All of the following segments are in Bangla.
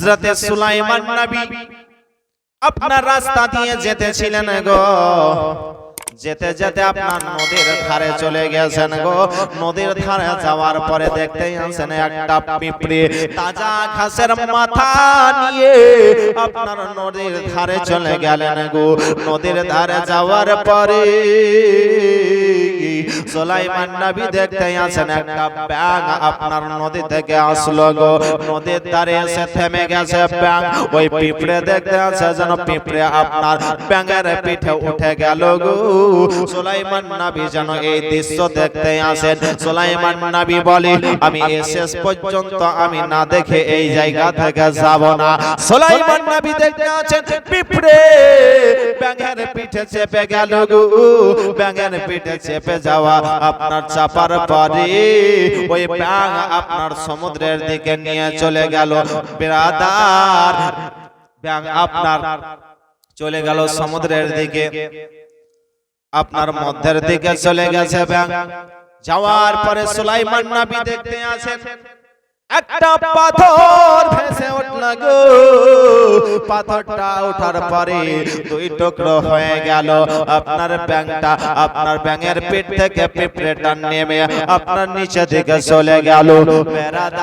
হজরতে সুলাইমান নবী আপনার রাস্তা দিয়ে যেতেছিলেন গো। যেতে যেতে আপনার নদীর ধারে চলে গেছেন গো। নদীর ধারে যাওয়ার পরে দেখতেই আছেন একটা পিঁপড়ে তাজা ঘাসের মাথা নিয়ে আপনার নদীর ধারে চলে গেলেন গো। নদীর ধারে যাওয়ার পরে সোলাইমান নবী দেখতে আছেন একটা ব্যাঙ আপনার নদী থেকে আসলো গো। নদীর ধারে এসে থেমে গেছে ব্যাঙ। ওই পিঁপড়ে দেখতে আছে যেন পিঁপড়ে আপনার ব্যাঙের পিঠে উঠে গেল গো। সোলাইমান নবী যেন এই দৃশ্য দেখতে আসেন। সোলাইমান বলে, আমি শেষ পর্যন্ত আমি না দেখে এই জায়গা থেকে যাব না। সোলাইমান দেখতে আছেন ব্যাঙের পিঠে চেপে গেল ব্যাঙের পিঠে চেপে যাওয়া আপনার চাপার পরে ওই ব্যাঙ আপনার সমুদ্রের দিকে নিয়ে চলে গেল। বিরাদার, ব্যাঙ আপনার চলে গেল সমুদ্রের দিকে। আপনার মধ্যের দিকে চলে গেছে যাওয়ার পরে সুলাইমান নবী দেখতে আছেন একটা পাথর ভেসে উঠল গো। পাথরটা ওঠার পরে দুই টুকরো হয়ে গেল। আপনার ব্যাংটা আপনার ব্যাঙের পেট থেকে পিঁপড়েটা নেমে আপনার নিচে দিকে চলে গেল। বেড়াদার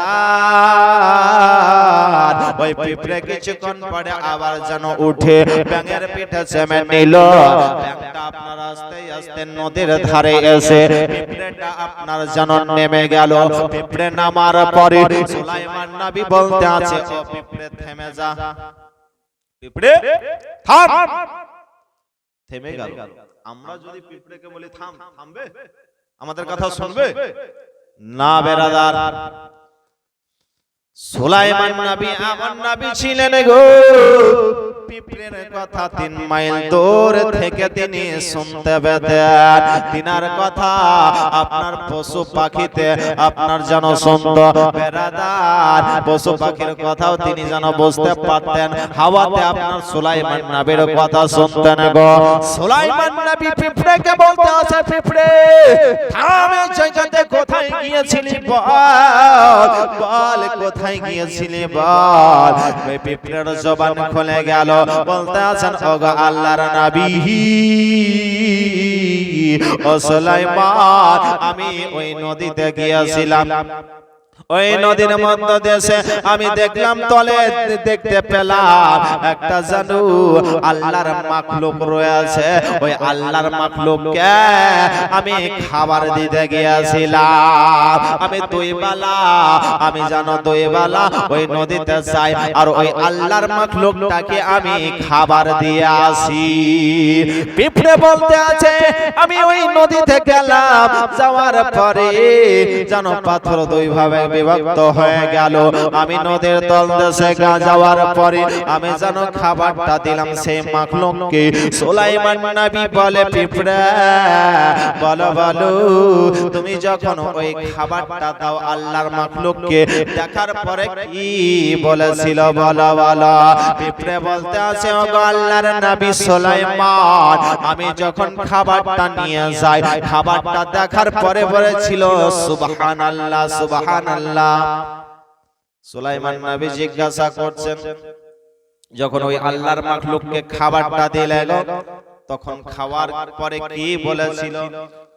ওই পিঁপড়ে কিছুক্ষণ পরে আবার যেন উঠে ব্যাঙের পিঠে চেমে নিল। আপনার আস্তে নদীর ধারে এসে পিঁপড়েটা আপনার যেন নেমে গেল। পিঁপড়ে নামার পরে সুলাইমান নবী বলতে আছে, ও পিঁপড়ে, থেমে যা। পিঁপড়ে, থাম। থেমে গেল। আমরা যদি পিঁপড়েকে বলি, থাম, থামবে? আমাদের কথা শুনবে? না, বেরাদার। সুলাইমান নবী আমার নবী ছিলেন গো। পিঁপড়ের কথা তিন মাইল দূর থেকে তিনি শুনতে পেতেন। তিনার কথা আপনার পশু পাখিতে আপনার যেন শুনত বেড়াদার পশু পাখির কথাও তিনি যেন বুঝতে পারতেন। হাওয়াতে আপনার সুলাইমান নবীর কথা শুনতেন গো। সুলাইমান নবী পিঁপড়েকে বলতে আছে পিঁপড়ে থামে জায়গাতে কোথায় গিয়েছিলি বল? কোথায় গিয়েছিলি বল? ওই পিঁপড়ের জবান খুলে গেল। বলতে আছেন ওগো আল্লাহর নবী। ও সুলাইমান আমি ওই নদীতে গিয়েছিলাম। ওই নদীর মধ্য দেশে আমি দেখলাম তলে দেখতে পেলাম একটা জানু আল্লাহর মাখলুক রয়েছে। ওই আল্লাহর মাখলুককে আমি খাবার দিতে গিয়েছিলাম। আমি দুই বেলা আমি জানো দুই বেলা ওই নদীতে যাই। আর ওই আল্লাহর মাখলুকটাকে আমি খাবার দিয়ে আসি। পিঁপড়ে বলতে আছে আমি ওই নদীতে গেলাম। যাওয়ার পরে জানো পাথর দুই ভাবে বিভক্ত হয়ে গেল। আমি নদীর তল দেশে গা যাওয়ার পরে আমি যেন খাবারটা দিলাম সেই মাখলুককে সুলাইমান নবী বলে, পিঁপড়া, বলো বলো, তুমি যখন ওই খাবারটা দাও আল্লাহর মাখলুককে, দেখার পরে কি বলেছিল? বলো বলো। পিঁপড়ে বলতে আছে ও আল্লাহর নবী সুলাইমান, আমি যখন খাবারটা নিয়ে যাই, খাবারটা দেখার পরে বলেছিল, সুবহানাল্লাহ সুবহানাল্লাহ। সুলাইমান নবী জিজ্ঞাসা করছেন যখন ওই আল্লাহর মাখলুককে খাবারটা দিলেন তখন খাওয়ার পরে কি বলেছিল?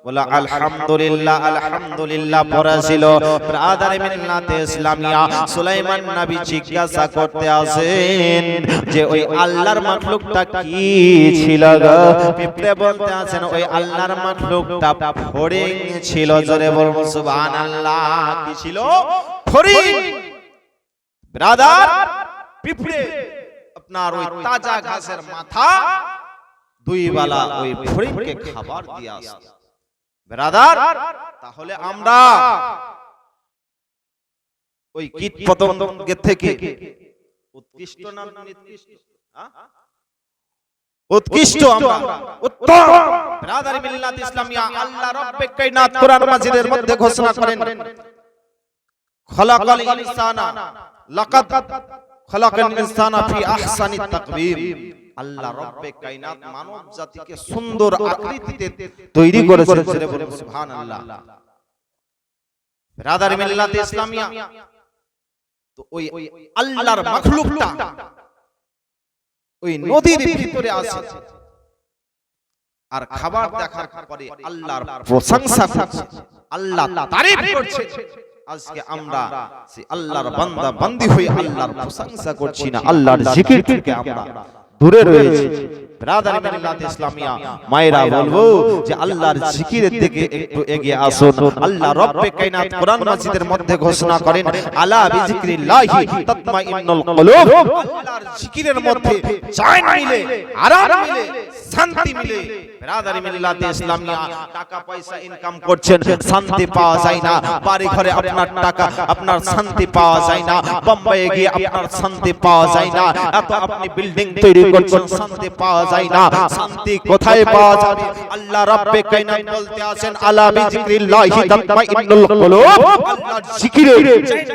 বলে আলহামদুলিল্লাহ আলহামদুলিল্লাহ পড়েছিল। ব্রাদার মিল্লাতে ইসলামিয়া সুলাইমান নবী জিজ্ঞাসা করতে আসেন যে ওই আল্লাহর মাখলুকটা কি ছিল গো? পিঁপড়ে বলতে আছেন ওই আল্লাহর মাখলুকটা ফড়িং ছিল। জোরে বলুন সুবহানাল্লাহ কি ছিল? ফড়িং। ব্রাদার পিঁপড়ে আপনার ওই তাজা ঘাসের মাথা দুই বেলা ওই ফড়িংকে খাবার দিয়ে আসতো ব্রাদার তাহলে আমরা ওই কীট পতঙ্গের থেকে উৎকৃষ্ট না নিকৃষ্ট? হ্যাঁ? উৎকৃষ্ট আমরা। উত্তম। ব্রাদার মিল্লাত ইসলামিয়া আল্লাহ রব্বে কায়নাত কোরআন মাজিদের মধ্যে ঘোষণা করেন। খলাকাল ইনসানা। লাকাদ খলাকাল ইনসানা ফি আহসানি তাকবীর আল্লাহ রব্বে কায়নাত মানব জাতিকে সুন্দর আকৃতিতে তৈরি করেছেন জোরে বলুন সুবহানাল্লাহ। ব্রাদার মিল্লাত ইসলামিয়া। তো ওই আল্লাহর মাখলুকটা। ওই নদীর ভিতরে আছে। আর খাবার দেখার পরে আল্লাহর প্রশংসা করছে। আল্লাহ তারিফ করছে। আজকে আমরা সেই আল্লাহর বান্দা বান্দি হয়ে আল্লাহর প্রশংসা করছি না। আল্লাহর জিকির থেকে আমরা দূরে রয়েছি। ব্রাদার মিল্লাত ইসলামিয়া মায়েরা বলব যে আল্লাহর জিকিরের দিকে একটু এগিয়ে আসুন। আল্লাহ রব্বে কায়নাত কোরআন মাজিদের মধ্যে ঘোষণা করেন আলা বিজিক্রিল্লাহি তাতমাইন্নুল কুলুব। আল্লাহর জিকিরের মধ্যে মিলে আরাম মিলে শান্তি মিলে ব্রাদার মিল্লাত ইসলামিয়া টাকা পয়সা ইনকাম করছেন শান্তি পাওয়া যায় না বাড়ি ঘরে আপনার টাকা আপনার শান্তি পাওয়া যায় না বোম্বাইয়ে গিয়ে আপনার শান্তি পাওয়া যায় না। এত আপনি বিল্ডিং তৈরি করছেন শান্তি পাওয়া যায় না। শান্তি কোথায় পাওয়া যাবে? আল্লাহ রাব্বে কায়নাত বলতে আছেন আলা বিজিক্রিল্লাহি তাতমাইন্নুল কুলুব। আল্লাহর জিকিরে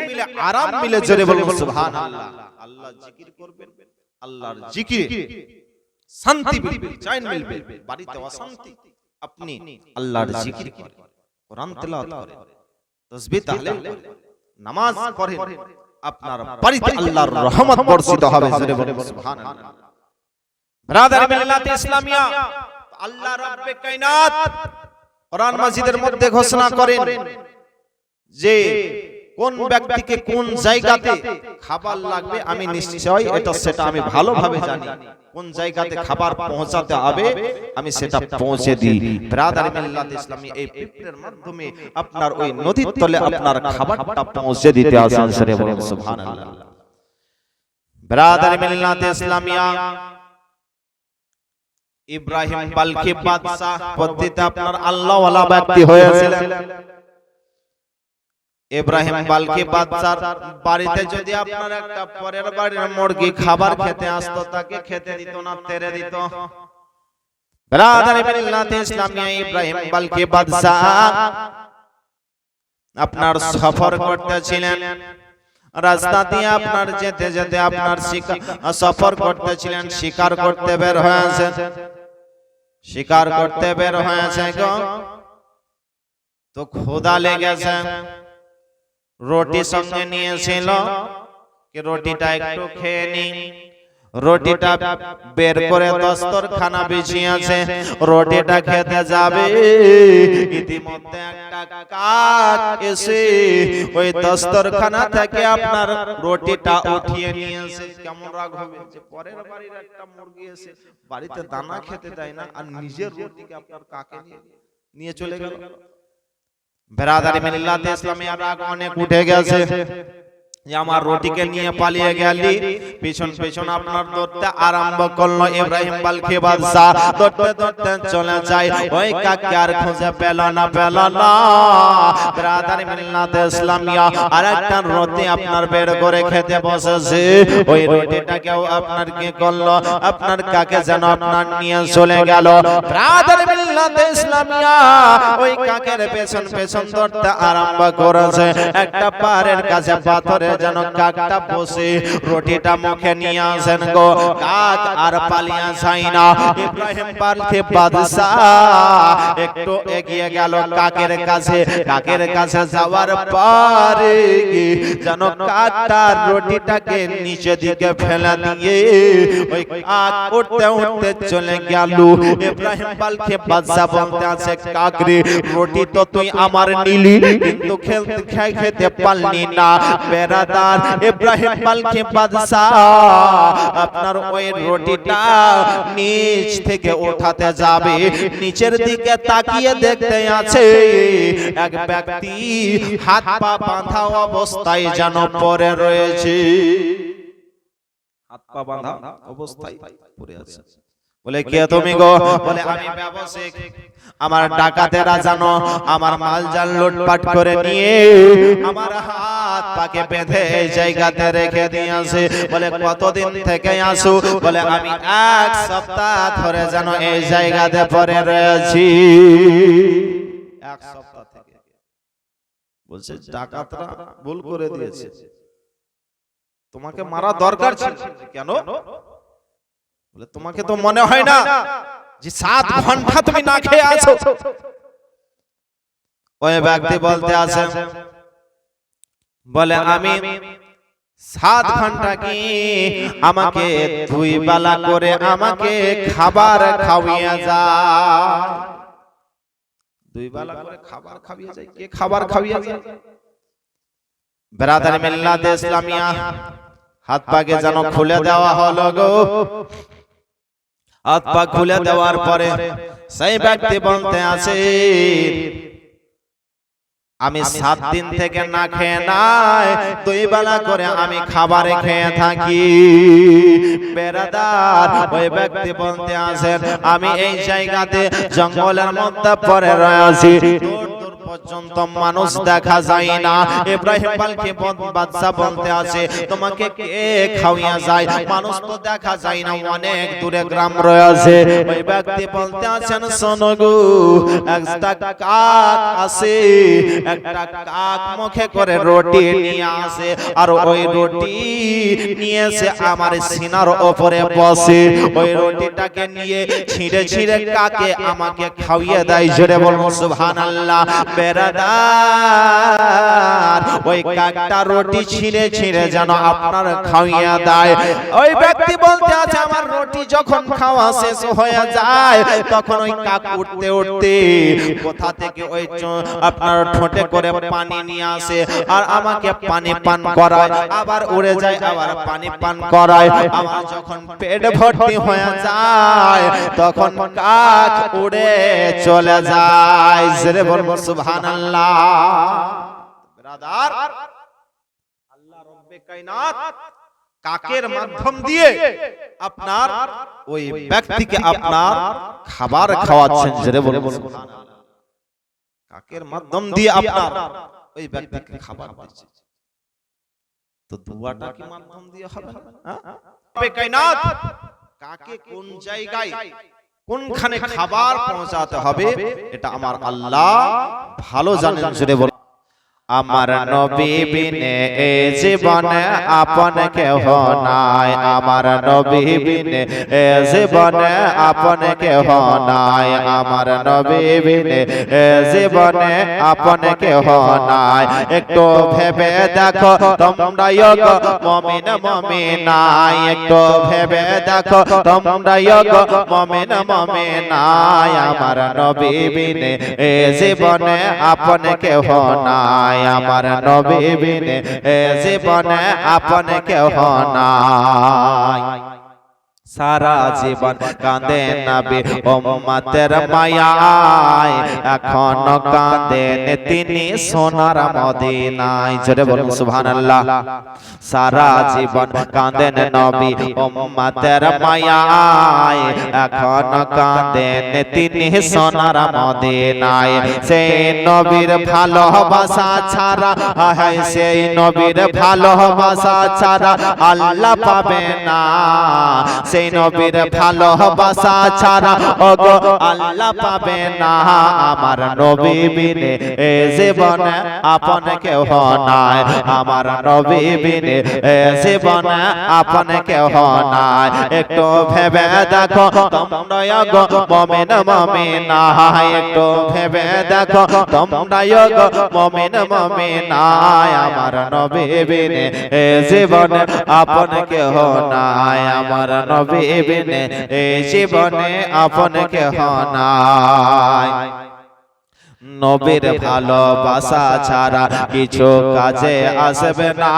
মিলে আরাম মিলে জোরে বলুন সুবহানাল্লাহ। আল্লাহ জিকির করবেন আল্লাহর জিকিরে শান্তি মিলবে চैन মিলবে বাড়িতে অশান্তি। আপনি আল্লাহর জিকির করেন কোরআন তেলাওয়াত করেন তাসবিহ তাহলিল করেন নামাজ পড়েন আপনার বাড়িতে আল্লাহর রহমত বর্ষিত হবে জোরে বলুন সুবহানাল্লাহ। ব্রাদার মিল্লাত ইসলামিয়া আল্লাহ রাব্বে কায়নাত কোরআন মাজিদের মধ্যে ঘোষণা করেন যে কোন ব্যক্তিকে কোন জায়গাতে খাবার লাগবে আমি নিশ্চয় এটা সেটা আমি ভালোভাবে জানি। কোন জায়গাতে খাবার পৌঁছাতে হবে আমি সেটা পৌঁছে দিই। ব্রাদার মিল্লাত ইসলামী এই পিপড়ের মাধ্যমে আপনার ওই নদীর তলে আপনার খাবারটা পৌঁছে দিতে আসেন সরে বলুন সুবহানাল্লাহ। ব্রাদার মিল্লাত ইসলামিয়া ইব্রাহিম বালকি বাদশাহ পদ্ধতিতে আপনার আল্লাহওয়ালা ব্যক্তি হয়েছিলেন। ইব্রাহিম বালকি বাদশার বাড়িতে যদি আপনার একটা পরের বাড়ির মুরগি খাবার খেতে আসতো তাকে খেতে দিত না তেরে দিত। ব্রাদার মিল্লাত ইসলামিয়া ইব্রাহিম বালকি বাদশাহ আপনার সফর করতেছিলেন। রাস্তা দিয়ে আপনার যেতে যেতে আপনার শিকার সফর করতেছিলেন শিকার করতে বের হয়েছে শিকার করতে বের হয়েছে গো। তো খোদা লেগেছে। রুটি সঙ্গে নিয়েছিল। কি রুটিটা একটু খেয়ে নি রুটিটা বের করে দস্তরখানা বিছিয়েছে। রুটিটা খেতে যাবে। ইতিমধ্যে একটা কাক এসে ওই দস্তরখানা থেকে আপনার রুটিটা উঠিয়ে নিয়েছে। কেমন রাগ হবে? যে পরের বাড়ির একটা মুরগি এসে বাড়িতে দানা খেতে দেয় না আর নিজের রুটিকে আপনার কাকে নিয়ে নিয়ে চলে গেল? বেরাদারি মিল্লাতে ইসলামী রাগ অনেক উঠে গেছে। যে আমার রুটিকে নিয়ে পালিয়ে গেলি পিছন পিছন আপনার দৌড়তে আরম্ভ করল ইব্রাহিম বালকি বাদশাহ। দৌড়তে দৌড়তে চলে যায়। ওই কাকে আর খুঁজে পেল না পেল না। ব্রাদার মিল্লাতে ইসলামিয়া আর একটা রুটি আপনার বের করে খেতে বসেছে। ওই রুটিটাকেও আপনার কি করল? আপনার কাকে যেন আপনার নিয়ে চলে গেল? ব্রাদার মিল্লাতে ইসলামিয়া ওই কাকের পেছন পেছন দৌড়তে আরম্ভ করেছে। একটা পাহাড়ের কাছে পাথরে যেন কাকটা বসে রুটিটা মুখে নিয়ে আসেন গো। কাক আর পালিয়া যায় না। ইব্রাহিম পালকে বাদশাহ একটু এগিয়ে গেল কাকের কাছে। কাকের কাছে যাওয়ার পরে যেন কাকটা রুটিটাকে নিচে দিকে ফেলে দিয়ে ওই কাক উঠতে উঠতে চলে গেল। ইব্রাহিম পালকে বাদশাহ বলতে আছে কাকরে রুটি তো তুই আমার নিলি। কিন্তু খেলতে খেতে পারলি না। বেরাদার ইব্রাহিম পালকে বাদশাহ আপনার ওই রুটিটা নিচ থেকে উঠাতে যাবে। নিচের দিকে তাকিয়ে দেখতে আছে এক ব্যক্তি হাত পা বাঁধা অবস্থায় যেন পড়ে রয়েছে। হাত পা বাঁধা অবস্থায় পড়ে আছে। বলে কে তুমি গো? বলে আমি ব্যবসায়িক। আমার ডাকাতেরা জানো আমার মাল জাল লুটপাট করে নিয়ে আমার হাত পাকে বেঁধে এই জায়গাতে রেখে দিয়েছে বলে কতদিন থেকে আসু? বলে আমি এক সপ্তাহ ধরে যেন এই জায়গাতে পরে রয়েছি এক সপ্তাহ থেকে। বলছে ডাকাতরা ভুল করে দিয়েছে। তোমাকে মারা দরকার ছিল। কেন? বলে তোমাকে তো মনে হয় না যে সাত ঘণ্টা তুমি না খেয়ে আছো? ওই ব্যক্তি বলতে আছে বলে আমি সাত ঘণ্টা কি আমাকে দুই বেলা করে আমাকে খাবার খাওয়িয়ে যা দুই বেলা করে খাবার খাওয়িয়ে যায়? কে খাবার খাওয়িয়ে যায়? বেরাদার মিল্লাত ইসলামিয়া হাত পাকে যেন খুলে দেওয়া হলো গো। হাত পা খুলে দেওয়ার পরে সেই ব্যক্তি বলতে আছে আমি সাত দিন থেকে না খেয়ে নাই দুই বেলা করে আমি খাবারে খেয়ে থাকি। বেড়াদার ওই ব্যক্তি বলতে আছেন আমি এই জায়গাতে জঙ্গলের মধ্যে পরে রয়েছি। পর্যন্ত মানুষ দেখা যায় না। ইব্রাহিম পালকে বাদশা বলতে আছে, তোমাকে কে খাওয়িয়া যায়? মানুষ তো দেখা যায় না, অনেক দূরে গ্রাম রয়েছে। ওই ব্যক্তি বলতে আছেন, শোনো গো, একটা কাক আসে একটা কাক মুখে করে রুটি নিয়ে আসে, আর ওই রুটি নিয়ে এসে আমার সিনার ওপরে বসে। ওই রুটিটাকে নিয়ে ছিঁড়ে ছিঁড়ে কাকে আমাকে খাওয়িয়ে দেয়? জোরে বলব সুবহানাল্লাহ। বেরাদার ওই কাকটা রুটি ছিঁড়ে ছিঁড়ে যেন আপনার খাওয়িয়ে দেয়। ওই ব্যক্তি বলতে আছে রুটি যখন খাওয়া শেষ হয়ে যায়, তখন ওই কাক উঠতে উঠতে কোথা থেকে ওই আপনার ঠোঁটে করে পানি নিয়ে আসে আর আমাকে পানি পান করায়, আবার উড়ে যায়, আবার পানি পান করায়। আমার যখন পেট ভর্তি হয়ে যায়, তখন কাক উড়ে চলে যায়। জেরে বলব, সুবহানাল্লাহ। ব্রাদার, আল্লাহ রব্বে কায়নাত কাকের মাধ্যম দিয়ে আপনার ওই ব্যক্তিকে আপনার খাবার খাওয়াচ্ছেন জেরে সুবহানাল্লাহ কাকের মাধ্যম দিয়ে আপনার ওই ব্যক্তিকে খাবার দিচ্ছে। তো দুয়াটা কি মাধ্যম দিয়ে হবে না? হ্যাঁ? রব্বে কায়নাত। কাকে কোন জায়গায় কোনখানে খাবার পৌঁছাতে হবে এটা আমার আল্লাহ ভালো জানেন জুড়ে বল আমার নবী বিনে এ জীবনে আপন কেহ নাই। আমার নবী বিনে এ জীবনে আপন কেহ নাই। আমার নবী বিনে এ জীবনে আপন কেহ নাই। একটু ভেবে দেখো তোমরা যোগ মমিন মমিনাই একটু ভেবে দেখো তোমরা যোগ মমিন মমিনাই আমার নবী বিনে এ জীবনে আপন কেহ নাই। আমার নবী বিনে জীবনে আপন কেহ নাই। সারা জীবন কাঁদে নবী উম্মতের মায়ায়। এখন কাঁদেন তিনি সোনার মদিনায়। জোরে বলুন সুবহানাল্লাহ। সারা জীবন কাঁদেন নবী উম্মতের মায়ায়। এখন কাঁদেন তিনি সোনার মদিনায়। সেই নবীর ভালোবাসা ছাড়া হায় সেই নবীর ভালোবাসা ছাড়া আল্লাহ পাবে না। সেই নবীর ভালোবাসা ছাড়া ওগো আল্লাহ পাবে না আমার নবী বিনে। এ জীবনে আপন কেউ নাই। আমার নবী বিনে। এ জীবনে আপন কেউ নাই। একটু ভেবে দেখো তোমরা গো মমিন মমিনা একটু ভেবে দেখো তোমরা গো মমিন মমিনা আমার নবী বিনে। এ জীবনে আপন কেহ নাই। আমার নবী বিনে এ জীবনে আপন কেহ নাই। নবীর ভালোবাসা ছাড়া কিছু কাজে আসবে না।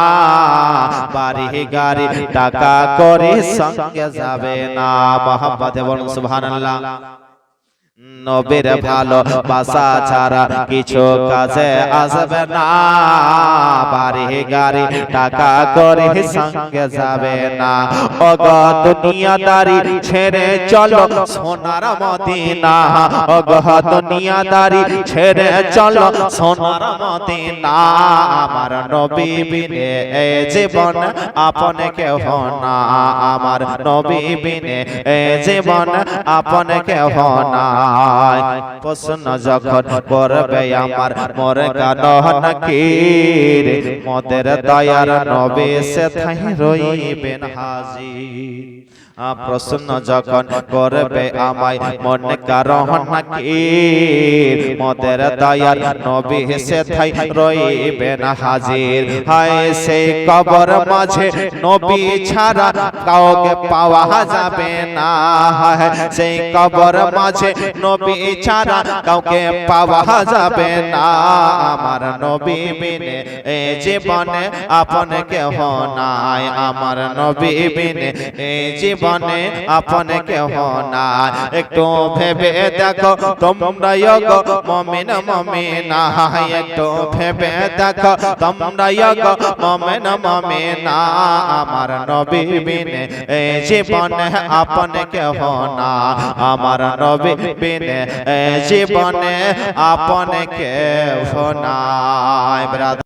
বাড়ি গাড়ি টাকা করে সঙ্গে যাবে না। মোহাম্মদ বলুন সুবহানাল্লাহ। নবীর ভালোবাসা ছাড়া কিছু কাজে আসবে না। বাড়ি গাড়ি টাকা করে সঙ্গে যাবে না। অগ দুনিয়াদারি ছেড়ে চলো সোনার মদিনা। অগ দুনিয়াদারি ছেড়ে চলো সোনার মদিনা। আমার নবী বিনে এ জীবন আপন কেহ না। আমার নবী বিনে এ জীবন আপন কেহ না। নাই প্রশ্ন যখন করবে আমার, মরে গান নাকি মদের দয়ার নবে সে থাই রইবেন হাজির। প্রশ্ন যখন করবে আমায় মনে কারণ নাকি? মদের দয়ার নবী সে থাই রইবেন হাজির। হায় সেই কবর মাঝে নবী ছাড়া কাউকে পাওয়া যাবে না। হায় সেই কবর মাঝে নবী ছাড়া কাউকে পাওয়া যাবে না। আমার নবী বিনে এ জীবনে আপন কেহ নাই। আমার নবী বিনে এ জীবনে আপন কেহ নাই। একটু ভেবে দেখো তোমরা গো মমিন মমিনা একটু ভেবে দেখো তোমরা গো মমিন মমিনা আমার নবী বিনে এ জীবনে আপন কেহ না আমার নবী বিনে জীবনে আপন কেহ ব্রাদার